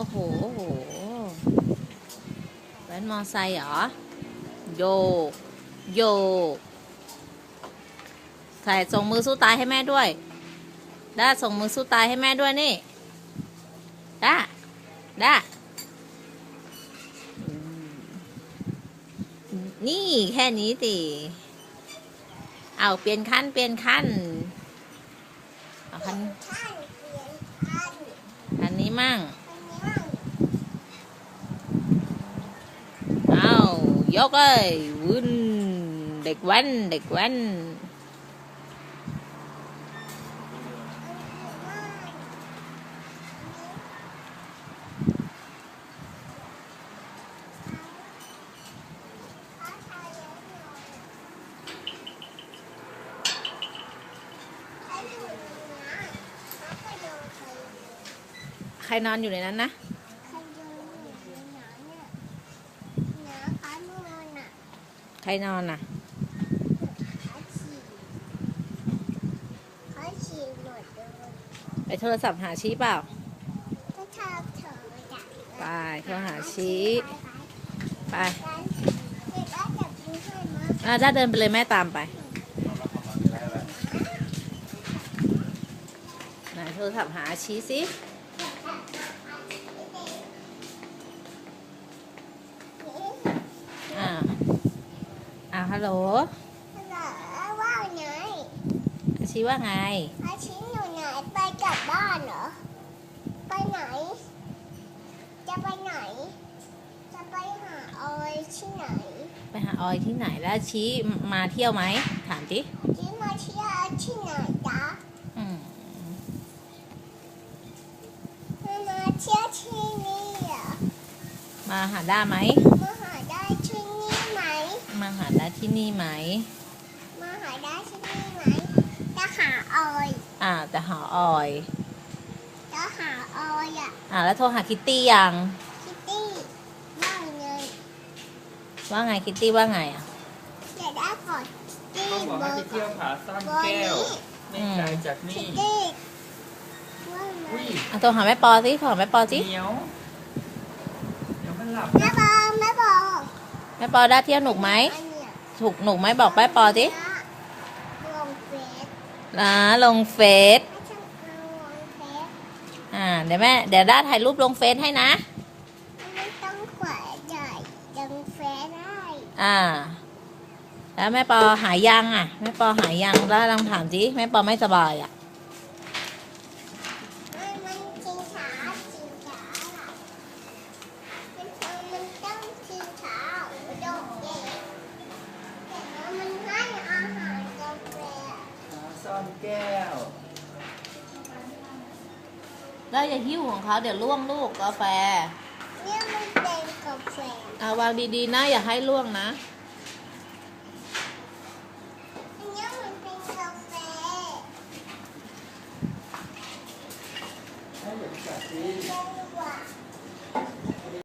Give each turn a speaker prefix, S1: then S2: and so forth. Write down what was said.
S1: อ้โหโอ้โหแว้นมอไซค์เหรอ โยก โยกใส่ส่งมือสู้ตายให้แม่ด้วย ด้าส่งมือสู้ตายให้แม่ด้วยนี่ ด้า ด้า นี่แค่นี้สิเอาเปลี่ยนขั้นเปลี่ยนขั้นเอาคัน
S2: ท่านเปลี่ยนท่าน
S1: คันนี้มั่ง
S2: อันนี้มั่ง
S1: เอา ยกเลยวุ้นเด็กแว้นเด็กแว้นใครนอนอยู่ในนั้นนะ ใค รนอนน่ะไปโทรศัพท์หาชี้เปล่าไปโทรหาชี้ไปอะด้าเดินไปเลยแม่ตามไปไหนโทรศัพท์หาชี้สิอ่าอ่า ฮัลโหลชี้ว่าไง
S2: อาชิ้นอยู่ไหนไปกลับบ้านเหรอ ไปไหน จะไปไหน จะไปหาออยที่ไหน
S1: ไปหาออยที่ไหนแล้วชี้มาเที่ยวไหมถามจิ
S2: ที่มาเที่ยวที่ไหนจ๊ะ
S1: อืม
S2: มาเที่ยวที่นี่เหรอ
S1: มาหาด้าไหม
S2: ที่นี่ไหม
S1: มาหาได้
S2: ที่นี่ไหม จะหาออย
S1: อ่าจะหาออย
S2: จะหาออยอะ
S1: อ่าแล้วโทรหาคิตตี้ยัง
S2: คิตตี้ว่าไง
S1: ว่าไงคิตตี้ว่าไงอะ
S2: อยากได้ก่อนคิตตี้
S3: เขาบอก
S2: เบอ
S3: ให้
S2: ร์
S3: ไปเที่ยวผาซ่อน
S2: เบอร์
S3: แก้ว
S2: นี้
S3: ไม่ไกลจาก
S2: คิ
S3: นี่
S2: ตตี้ว่าไง
S3: อุ้ย
S1: อะโทรหาแม่ปอสิโทรหาแม่ปอสิ
S3: เหนียวเดี๋ยวมันหลับ
S2: แม่บอกแม่บอก
S1: แม่ปอด้าเที่ยวหนุกไหม
S2: อันเนี้ย
S1: ถูกหนุกไหมบอกแม่ปอสิ
S2: ลงเฟซ
S1: อ่าลงเฟซ
S2: ให้ฉันเอาลงเฟซ
S1: อ่าเดี๋ยวแม่เดี๋ยวด้าถ่ายรูปลงเฟซให้นะ
S2: ไม่ต้องขวาจ่ายลงเฟซได้
S1: อ่า แล้วแม่ปอหายยังอะแม่ปอหายยังแล้วลองถามสิแม่ปอไม่สบายอะ
S2: แก้
S3: ว
S1: แล้วอย่าหิ้วของเขาเดี๋ยวล่วงลูกกาแฟ
S2: เนี่ยมันเป็นกาแฟ
S1: อาวางดีๆนะอย่าให้ล่วงนะ อันเนี้ย
S2: มันเป็นกาแฟ